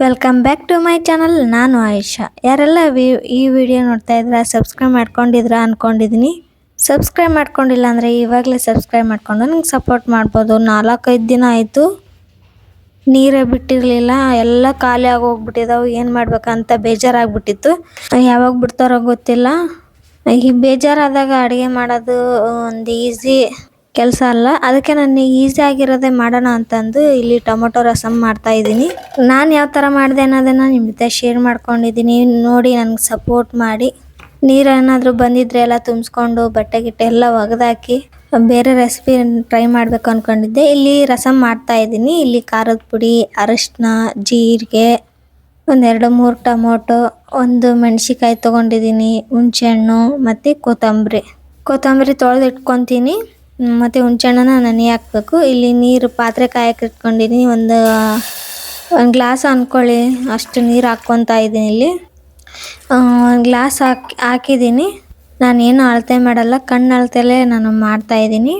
Welcome back to my channel ನಾನು ಆಯುಷಾ. ಯಾರೆಲ್ಲ V- ಈ ವಿಡಿಯೋ ನೋಡ್ತಾ ಇದ್ರ ಸಬ್ಸ್ಕ್ರೈಬ್ ಮಾಡ್ಕೊಂಡಿದ್ರ ಅನ್ಕೊಂಡಿದ್ದೀನಿ. ಸಬ್ಸ್ಕ್ರೈಬ್ ಮಾಡ್ಕೊಂಡಿಲ್ಲ ಅಂದರೆ ಇವಾಗಲೇ ಸಬ್ಸ್ಕ್ರೈಬ್ ಮಾಡ್ಕೊಂಡು ನಂಗೆ ಸಪೋರ್ಟ್ ಮಾಡ್ಬೋದು. ನಾಲ್ಕೈದು ದಿನ ಆಯಿತು. ನೀರೇ ಬಿಟ್ಟಿರಲಿಲ್ಲ. ಎಲ್ಲ ಖಾಲಿ ಆಗೋಗ್ಬಿಟ್ಟಿದ್ದಾವೆ ಏನು ಮಾಡ್ಬೇಕಂತ ಬೇಜಾರಾಗ್ಬಿಟ್ಟಿತ್ತು. ಯಾವಾಗ ಬಿಡ್ತಾರೋ ಗೊತ್ತಿಲ್ಲ. ಈ ಬೇಜಾರಾದಾಗ ಅಡುಗೆ ಮಾಡೋದು ಒಂದು ಈಸಿ ಕೆಲಸ ಅಲ್ಲ. ಅದಕ್ಕೆ ನಾನು ಈಸಿ ಆಗಿರೋದೇ ಮಾಡೋಣ ಅಂತಂದು ಇಲ್ಲಿ ಟೊಮೊಟೊ ರಸಮ್ ಮಾಡ್ತಾ ಇದ್ದೀನಿ. ನಾನು ಯಾವ ಥರ ಮಾಡಿದೆ ಅನ್ನೋದನ್ನು ನಿಮ್ಮ ಜೊತೆ ಶೇರ್ ಮಾಡ್ಕೊಂಡಿದ್ದೀನಿ. ನೋಡಿ ನನಗೆ ಸಪೋರ್ಟ್ ಮಾಡಿ. ನೀರು ಏನಾದರೂ ಬಂದಿದ್ರೆ ಎಲ್ಲ ತುಂಬಿಸ್ಕೊಂಡು ಬಟ್ಟೆ ಗಿಟ್ಟೆ ಎಲ್ಲ ಒಗೆದಾಕಿ ಬೇರೆ ರೆಸಿಪಿ ಟ್ರೈ ಮಾಡಬೇಕು ಅಂದ್ಕೊಂಡಿದ್ದೆ ಇಲ್ಲಿ ರಸಮ್ ಮಾಡ್ತಾ ಇದ್ದೀನಿ. ಇಲ್ಲಿ ಖಾರದ ಪುಡಿ, ಅರಶಿನ, ಜೀರಿಗೆ, ಒಂದೆರಡು ಮೂರು ಟೊಮೊಟೊ, ಒಂದು ಮೆಣಸಿಕಾಯಿ ತೊಗೊಂಡಿದ್ದೀನಿ, ಹುಣಸೆಹಣ್ಣು ಮತ್ತು ಕೊತ್ತಂಬರಿ. ಕೊತ್ತಂಬರಿ ತೊಳೆದು ಇಟ್ಕೊತೀನಿ ಮತ್ತು ಹುಣಸೆಹಣ್ಣನ ನೆನೆ ಹಾಕ್ಬೇಕು. ಇಲ್ಲಿ ನೀರು ಪಾತ್ರೆ ಕಾಯಕ್ಕೆ ಇಟ್ಕೊಂಡಿದ್ದೀನಿ ಒಂದು ಒಂದು ಗ್ಲಾಸ್ ಅಂದ್ಕೊಳ್ಳಿ ಅಷ್ಟು ನೀರು ಹಾಕ್ಕೊತಾ ಇದ್ದೀನಿ ಇಲ್ಲಿ. ಒಂದು ಗ್ಲಾಸ್ ಹಾಕಿ ಹಾಕಿದ್ದೀನಿ ನಾನು ಏನು ಅಳತೆ ಮಾಡಲ್ಲ. ಕಣ್ಣು ಅಳತೆಲೇ ನಾನು ಮಾಡ್ತಾಯಿದ್ದೀನಿ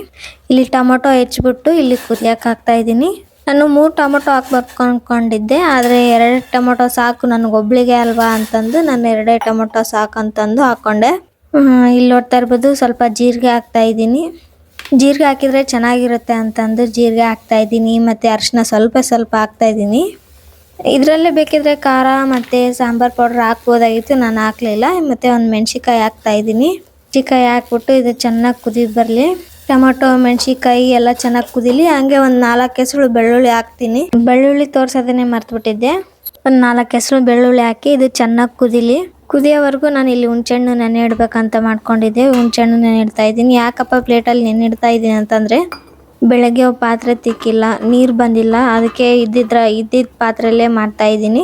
ಇಲ್ಲಿ ಟೊಮೊಟೊ ಹೆಚ್ಚಿಬಿಟ್ಟು ಇಲ್ಲಿ ಕುದಿಯಕ್ಕೆ ಹಾಕ್ತಾ ಇದ್ದೀನಿ ನಾನು ಮೂರು ಟೊಮೊಟೊ ಹಾಕ್ಬೇಕು ಅಂದ್ಕೊಂಡಿದ್ದೆ ಆದರೆ ಎರಡು ಟೊಮೊಟೊ ಸಾಕು ನನಗೆ ಒಬ್ಳಿಗೆ ಅಲ್ವಾ ಅಂತಂದು ನಾನು ಎರಡೇ ಟೊಮೊಟೊ ಸಾಕು ಅಂತಂದು ಹಾಕ್ಕೊಂಡೆ ಇಲ್ಲಿ ನೋಡ್ತಾ ಇರ್ಬೋದು. ಸ್ವಲ್ಪ ಜೀರಿಗೆ ಹಾಕ್ತಾ ಇದ್ದೀನಿ ಜೀರಿಗೆ ಹಾಕಿದರೆ ಚೆನ್ನಾಗಿರುತ್ತೆ ಅಂತಂದು ಜೀರಿಗೆ ಹಾಕ್ತಾ ಇದ್ದೀನಿ, ಮತ್ತು ಅರಿಶಿನ ಸ್ವಲ್ಪ ಸ್ವಲ್ಪ ಹಾಕ್ತಾ ಇದ್ದೀನಿ. ಇದರಲ್ಲೇ ಬೇಕಿದ್ರೆ ಖಾರ ಮತ್ತು ಸಾಂಬಾರು ಪೌಡ್ರ್ ಹಾಕ್ಬೋದಾಗಿತ್ತು, ನಾನು ಹಾಕಲಿಲ್ಲ. ಮತ್ತು ಒಂದು ಮೆಣಸಿಕಾಯಿ ಹಾಕ್ತಾ ಇದ್ದೀನಿ. ಮೆಣಸಿಕಾಯಿ ಹಾಕ್ಬಿಟ್ಟು ಇದು ಚೆನ್ನಾಗಿ ಕುದಿ ಬರಲಿ. ಟೊಮೊಟೊ ಮೆಣಸಿಕಾಯಿ ಎಲ್ಲ ಚೆನ್ನಾಗಿ ಕುದಿಲಿ. ಹಂಗೆ ಒಂದು ನಾಲ್ಕು ಹೆಸರು ಬೆಳ್ಳುಳ್ಳಿ ಹಾಕ್ತೀನಿ. ಬೆಳ್ಳುಳ್ಳಿ ತೋರ್ಸೋದನ್ನೇ ಮರ್ತುಬಿಟ್ಟಿದ್ದೆ. ಒಂದು ನಾಲ್ಕು ಹೆಸರು ಬೆಳ್ಳುಳ್ಳಿ ಹಾಕಿ ಇದು ಚೆನ್ನಾಗಿ ಕುದಿಲಿ. ಕುದಿಯೋವರೆಗೂ ನಾನು ಇಲ್ಲಿ ಹುಣ್ಸೆಹಣ್ಣು ನೆನೆ ಇಡ್ಬೇಕಂತ ಮಾಡ್ಕೊಂಡಿದ್ದೆ. ಹುಣ್ಸೆಹಣ್ಣು ನೆನೆ ಇಡ್ತಾ ಇದ್ದೀನಿ. ಯಾಕಪ್ಪ ಪ್ಲೇಟಲ್ಲಿ ನೆನೆ ಇಡ್ತಾ ಇದ್ದೀನಿ ಅಂತಂದರೆ ಬೆಳಗ್ಗೆ ಪಾತ್ರೆ ತಿಕ್ಕಿಲ್ಲ, ನೀರು ಬಂದಿಲ್ಲ. ಅದಕ್ಕೆ ಇದ್ದಿದ್ರ ಇದ್ದಿದ್ದ ಪಾತ್ರೆಯಲ್ಲೇ ಮಾಡ್ತಾ ಇದ್ದೀನಿ.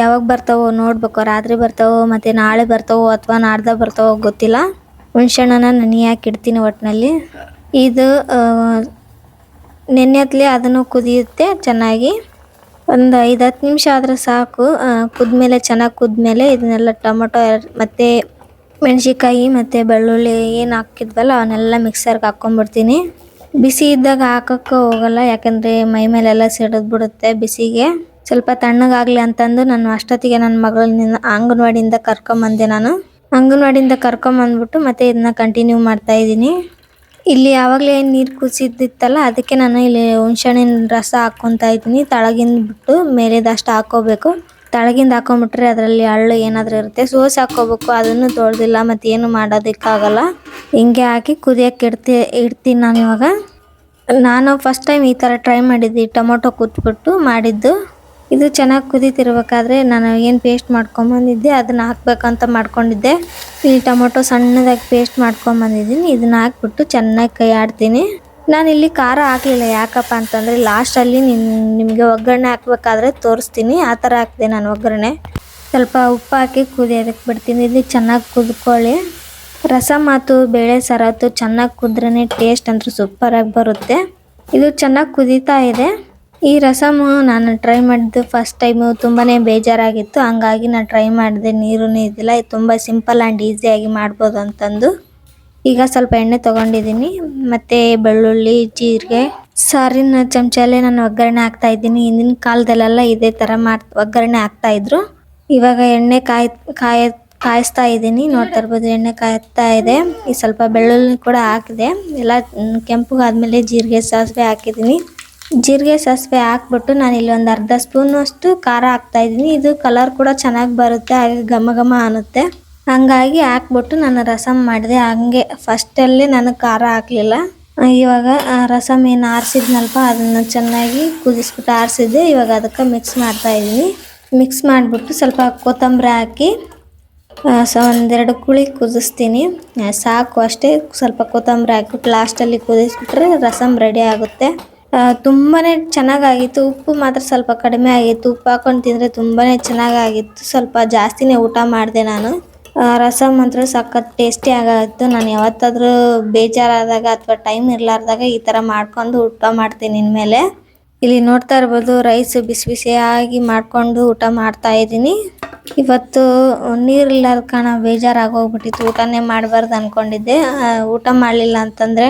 ಯಾವಾಗ ಬರ್ತಾವೋ ನೋಡ್ಬೇಕು. ರಾತ್ರಿ ಬರ್ತಾವೋ ಮತ್ತು ನಾಳೆ ಬರ್ತಾವೋ ಅಥವಾ ನಾಡ್ದ ಬರ್ತಾವೋ ಗೊತ್ತಿಲ್ಲ. ಹುಣ್ಸೆಹಣ್ಣನ ನೆನೆ ಹಾಕಿಡ್ತೀನಿ ಒಟ್ಟಿನಲ್ಲಿ ಇದು ನೆನ್ನೆತ್ಲೆ ಅದನ್ನು ಕುದಿಯುತ್ತೆ ಚೆನ್ನಾಗಿ. ಒಂದು ಐದು ಹತ್ತು ನಿಮಿಷ ಆದರೆ ಸಾಕು. ಕುದ್ಮೇಲೆ, ಚೆನ್ನಾಗಿ ಕುದ್ಮೇಲೆ ಇದನ್ನೆಲ್ಲ ಟೊಮೊಟೊ, ಮತ್ತು ಮೆಣಸಿಕಾಯಿ ಮತ್ತು ಬೆಳ್ಳುಳ್ಳಿ ಏನು ಹಾಕಿದ್ವಲ್ಲ, ಅವನ್ನೆಲ್ಲ ಮಿಕ್ಸರ್ಗೆ ಹಾಕ್ಕೊಂಬಿಡ್ತೀನಿ ಬಿಸಿ ಇದ್ದಾಗ ಹಾಕೋಕ್ಕೆ ಹೋಗಲ್ಲ, ಯಾಕಂದರೆ ಮೈ ಮೇಲೆಲ್ಲ ಸಿಡಿದು ಬಿಡುತ್ತೆ ಬಿಸಿಗೆ. ಸ್ವಲ್ಪ ತಣ್ಣಗಾಗಲಿ ಅಂತಂದು ನಾನು ಅಷ್ಟೊತ್ತಿಗೆ ನನ್ನ ಮಗಳನ್ನ ಅಂಗನವಾಡಿಯಿಂದ ಕರ್ಕೊಂಬಂದೆ ನಾನು. ಅಂಗನವಾಡಿಯಿಂದ ಕರ್ಕೊಂಬಂದ್ಬಿಟ್ಟು ಮತ್ತೆ ಇದನ್ನ ಕಂಟಿನ್ಯೂ ಮಾಡ್ತಾ ಇದ್ದೀನಿ. ಇಲ್ಲಿ ಯಾವಾಗಲೇ ನೀರು ಕುಸಿದಿತ್ತಲ್ಲ, ಅದಕ್ಕೆ ನಾನು ಇಲ್ಲಿ ಹುಣ್ಸೆಹಣ್ಣಿನ ರಸ ಹಾಕ್ಕೊತಾ ಇದ್ದೀನಿ. ತಳಗಿಂದ ಬಿಟ್ಟು ಮೇಲೆದಷ್ಟು ಹಾಕ್ಕೋಬೇಕು. ತಳಗಿಂದ ಹಾಕೊಂಬಿಟ್ರೆ ಅದರಲ್ಲಿ ಹಳ್ಳು ಏನಾದರೂ ಇರುತ್ತೆ. ಸೋಸಿ ಹಾಕ್ಕೋಬೇಕು, ಅದನ್ನು ತೊಳೆದಿಲ್ಲ ಮತ್ತು ಏನು ಮಾಡೋದಕ್ಕಾಗಲ್ಲ. ಹಿಂಗೆ ಹಾಕಿ ಕುದಿಯಕ್ಕೆ ಇಡ್ತಿ, ಇಡ್ತೀನಿ ನಾನು ಇವಾಗ. ನಾನು ಫಸ್ಟ್ ಟೈಮ್ ಈ ಥರ ಟ್ರೈ ಮಾಡಿದ್ದೆ, ಟೊಮೊಟೊ ಕುಟ್ಬಿಟ್ಟು ಮಾಡಿದ್ದು. ಇದು ಚೆನ್ನಾಗಿ ಕುದೀತಿರ್ಬೇಕಾದ್ರೆ ನಾನು ಏನು ಪೇಸ್ಟ್ ಮಾಡ್ಕೊಂಬಂದಿದ್ದೆ ಅದನ್ನು ಹಾಕ್ಬೇಕಂತ ಮಾಡ್ಕೊಂಡಿದ್ದೆ. ಇಲ್ಲಿ ಟೊಮೊಟೊ ಸಣ್ಣದಾಗಿ ಪೇಸ್ಟ್ ಮಾಡ್ಕೊಂಬಂದಿದ್ದೀನಿ ಇದನ್ನ ಹಾಕ್ಬಿಟ್ಟು ಚೆನ್ನಾಗಿ ಕೈ ಆಡ್ತೀನಿ ನಾನು ಇಲ್ಲಿ ಖಾರ ಹಾಕಲಿಲ್ಲ, ಯಾಕಪ್ಪ ಅಂತಂದರೆ ಲಾಸ್ಟಲ್ಲಿ ನಿಮ್ ನಿಮಗೆ ಒಗ್ಗರಣೆ ಹಾಕ್ಬೇಕಾದ್ರೆ ತೋರಿಸ್ತೀನಿ, ಆ ಥರ ಹಾಕಿದೆ ನಾನು ಒಗ್ಗರಣೆ. ಸ್ವಲ್ಪ ಉಪ್ಪು ಹಾಕಿ ಕುದಿಯೋದಕ್ಕೆ ಬಿಡ್ತೀನಿ, ಇಲ್ಲಿ ಚೆನ್ನಾಗಿ ಕುದ್ಕೊಳ್ಳಿ. ರಸಮ್ ಆತು ಬೇಳೆ ಸಾರಾತು ಚೆನ್ನಾಗಿ ಕುದ್ರೇ ಟೇಸ್ಟ್ ಅಂತೂ ಸೂಪರಾಗಿ ಬರುತ್ತೆ. ಇದು ಚೆನ್ನಾಗಿ ಕುದೀತಾ ಇದೆ. ಈ ರಸಮು ನಾನು ಟ್ರೈ ಮಾಡಿದ್ದು ಫಸ್ಟ್ ಟೈಮು ತುಂಬಾ ಬೇಜಾರಾಗಿತ್ತು. ಹಂಗಾಗಿ ನಾನು ಟ್ರೈ ಮಾಡಿದೆ, ನೀರೂ ಇದ್ದಿಲ್ಲ ಇದು ತುಂಬ ಸಿಂಪಲ್ ಆ್ಯಂಡ್ ಈಸಿಯಾಗಿ ಮಾಡ್ಬೋದು ಅಂತಂದು. ಈಗ ಸ್ವಲ್ಪ ಎಣ್ಣೆ ತೊಗೊಂಡಿದ್ದೀನಿ. ಮತ್ತು ಬೆಳ್ಳುಳ್ಳಿ, ಜೀರಿಗೆ. ಸಾರಿನ ಚಮಚಲ್ಲೇ ನಾನು ಒಗ್ಗರಣೆ ಹಾಕ್ತಾ ಇದ್ದೀನಿ. ಹಿಂದಿನ ಕಾಲದಲ್ಲೆಲ್ಲ ಇದೇ ಥರ ಮಾಡ್, ಒಗ್ಗರಣೆ ಹಾಕ್ತಾಯಿದ್ರು ಇವಾಗ ಎಣ್ಣೆ ಕಾಯ್, ಕಾಯ, ಕಾಯಿಸ್ತಾ ಇದ್ದೀನಿ. ನೋಡ್ತಾ ಇರ್ಬೋದು, ಎಣ್ಣೆ ಕಾಯ್ತಾ ಇದೆ. ಈ ಸ್ವಲ್ಪ ಬೆಳ್ಳುಳ್ಳಿ ಕೂಡ ಹಾಕಿದೆ. ಎಲ್ಲ ಕೆಂಪಗಾದ್ಮೇಲೆ ಜೀರಿಗೆ, ಸಾಸಿವೆ ಹಾಕಿದ್ದೀನಿ. ಜೀರಿಗೆ ಸಾಸಿವೆ ಹಾಕ್ಬಿಟ್ಟು ನಾನು ಇಲ್ಲಿ ಒಂದು ಅರ್ಧ ಸ್ಪೂನ್ ಅಷ್ಟು ಖಾರ ಹಾಕ್ತಾ ಇದ್ದೀನಿ. ಇದು ಕಲರ್ ಕೂಡ ಚೆನ್ನಾಗಿ ಬರುತ್ತೆ, ಹಾಗೆ ಘಮ ಘಮ ಅನ್ನುತ್ತೆ. ಹಂಗಾಗಿ ಹಾಕ್ಬಿಟ್ಟು ನಾನು ರಸಮ್ ಮಾಡಿದೆ. ಹಂಗೆ ಫಸ್ಟಲ್ಲಿ ನಾನು ಖಾರ ಹಾಕಲಿಲ್ಲ. ಇವಾಗ ರಸಮ್ ಏನು ಆರಿಸಿದ್ನಲ್ಪ ಅದನ್ನು ಚೆನ್ನಾಗಿ ಕುದಿಸ್ಬಿಟ್ಟು ಆರಿಸಿದ್ದೆ ಇವಾಗ ಅದಕ್ಕೆ ಮಿಕ್ಸ್ ಮಾಡ್ತಾ ಇದ್ದೀನಿ. ಮಿಕ್ಸ್ ಮಾಡಿಬಿಟ್ಟು ಸ್ವಲ್ಪ ಕೊತ್ತಂಬರಿ ಹಾಕಿ ಸೊ, ಒಂದೆರಡು ಕುಳಿ ಕುದಿಸ್ತೀನಿ. ಸಾಕು ಅಷ್ಟೇ, ಸ್ವಲ್ಪ ಕೊತ್ತಂಬರಿ ಹಾಕ್ಬಿಟ್ಟು ಲಾಸ್ಟಲ್ಲಿ ಕುದಿಸ್ಬಿಟ್ರೆ ರಸಮ್ ರೆಡಿ ಆಗುತ್ತೆ. ತುಂಬಾ ಚೆನ್ನಾಗಾಗಿತ್ತು. ಉಪ್ಪು ಮಾತ್ರ ಸ್ವಲ್ಪ ಕಡಿಮೆ ಆಗಿತ್ತು. ಉಪ್ಪು ಹಾಕೊಂಡು ತಿಂದರೆ ತುಂಬಾ ಚೆನ್ನಾಗಾಗಿತ್ತು. ಸ್ವಲ್ಪ ಜಾಸ್ತಿನೇ ಊಟ ಮಾಡಿದೆ ನಾನು. ರಸಮ್ ಮಾತ್ರ ಸಖತ್ ಟೇಸ್ಟಿ ಆಗಿತ್ತು. ನಾನು ಯಾವತ್ತಾದರೂ ಬೇಜಾರಾದಾಗ ಅಥವಾ ಟೈಮ್ ಇರಲಾರ್ದಾಗ ಈ ಥರ ಮಾಡ್ಕೊಂಡು ಊಟ ಮಾಡ್ತೀನಿ ಇನ್ಮೇಲೆ ಇಲ್ಲಿ ನೋಡ್ತಾ ಇರ್ಬೋದು ರೈಸ್ ಬಿಸಿ ಬಿಸಿಯಾಗಿ ಮಾಡಿಕೊಂಡು ಊಟ ಮಾಡ್ತಾ ಇದ್ದೀನಿ. ಇವತ್ತು ನೀರಿಲ್ಲದ ಕಾರಣ ಬೇಜಾರಾಗೋಗ್ಬಿಟ್ಟಿತ್ತು ಊಟನೇ ಮಾಡಬಾರ್ದು ಅಂದ್ಕೊಂಡಿದ್ದೆ ಊಟ ಮಾಡಲಿಲ್ಲ ಅಂತಂದರೆ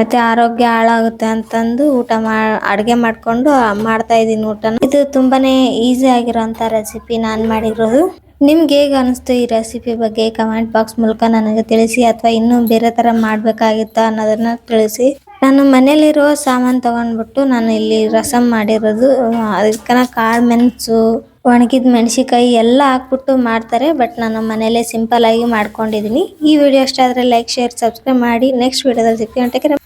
ಮತ್ತೆ ಆರೋಗ್ಯ ಹಾಳಾಗುತ್ತೆ ಅಂತಂದು ಊಟ ಮಾ, ಅಡುಗೆ ಮಾಡಿಕೊಂಡು ಮಾಡ್ತಾ ಇದ್ದೀನಿ ಊಟನ. ಇದು ತುಂಬಾನೇ ಈಸಿ ಆಗಿರೋಂಥ ರೆಸಿಪಿ ನಾನು ಮಾಡಿರೋದು. ನಿಮ್ಗೆ ಹೇಗೆ ಅನಿಸ್ತು ಈ ರೆಸಿಪಿ ಬಗ್ಗೆ ಕಮೆಂಟ್ ಬಾಕ್ಸ್ ಮೂಲಕ ನನಗೆ ತಿಳಿಸಿ ಅಥವಾ ಇನ್ನೂ ಬೇರೆ ಥರ ಮಾಡಬೇಕಾಗಿತ್ತಾ ಅನ್ನೋದನ್ನ ತಿಳಿಸಿ. ನಾನು ಮನೇಲಿರೋ ಸಾಮಾನು ತಗೊಂಡ್ಬಿಟ್ಟು ನಾನು ಇಲ್ಲಿ ರಸಮ್ ಮಾಡಿರೋದು. ಅದಕ್ಕನ ಕಾಳು ಮೆಣಸು, ಒಣಗಿದ ಮೆಣಸಿಕಾಯಿ ಎಲ್ಲ ಹಾಕ್ಬಿಟ್ಟು ಮಾಡ್ತಾರೆ, ಬಟ್ ನಾನು ಮನೇಲೆ ಸಿಂಪಲ್ ಆಗಿ ಮಾಡ್ಕೊಂಡಿದ್ದೀನಿ ಈ ವಿಡಿಯೋ ಇಷ್ಟ ಲೈಕ್ ಶೇರ್ ಸಬ್ಸ್ಕ್ರೈಬ್ ಮಾಡಿ. ನೆಕ್ಸ್ಟ್ ವಿಡಿಯೋದಲ್ಲಿ ಸಿಗ್ತೀನಿ.